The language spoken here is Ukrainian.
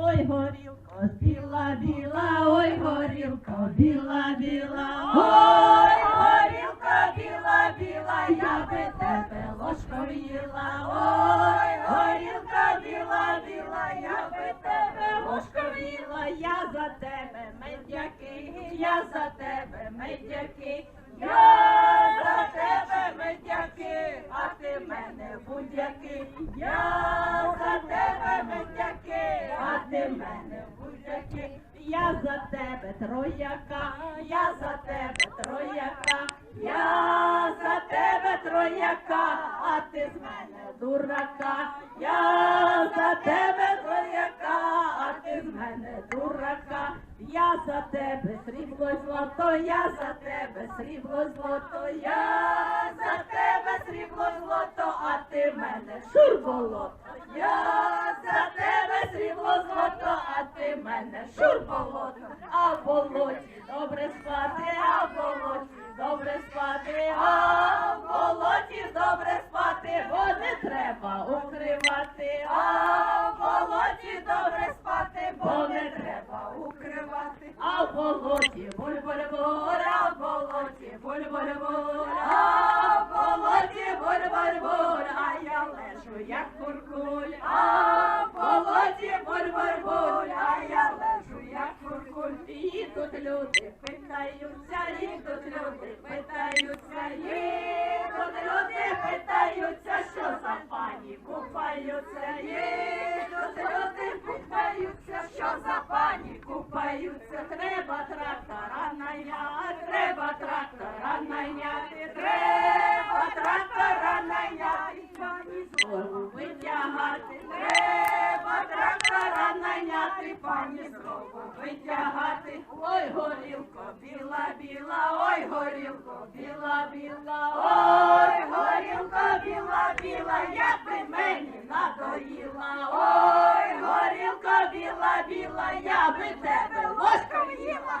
Ой, горілко, біла, біла, ой, горілко, біла, біла, ой, горілко, біла, біла, я би тебе ложкою їла, ой, горілко, біла, біла, я би тебе ложкою їла, я за тебе медяки, я за тебе медяки, я за тебе медяки, а ти мене будь-яки, я за тебе медяки, а ти мене будь-яки, я за тебе трояка, я за тебе трояка, я за тебе трояка, а ти з мене дурака, я за тебе трояка, а ти з мене дурака, я за тебе срібло злото, я за тебе срібло злото, я за тебе срібло злото, а ти мене шурболото, я а мене шурболото, а в болоті добре спати, а в болоті добре спати, а болоті добре спати, бо не треба укривати, а в болоті добре спати, бо не треба укривати, а в болоті буль-буль-буль, а в болоті буль-буль-буль, а в болоті буль-буль-буль, а я лежу як куркуль, а в болоті буль-буль-буль, а я лежу як куркуль, їдуть люди, питаються, їдуть люди, питаються, їдуть люди, питаються, що за пані купаються, їдуть люди, питаються, що за пані купаються, треба трактора на треба Дрова витягати, ой горілко, біла, біла, ой горілко, біла, біла, ой горілко, біла, біла, як би мені надоїла, ой горілко, біла, біла, я би тебе ложком їла.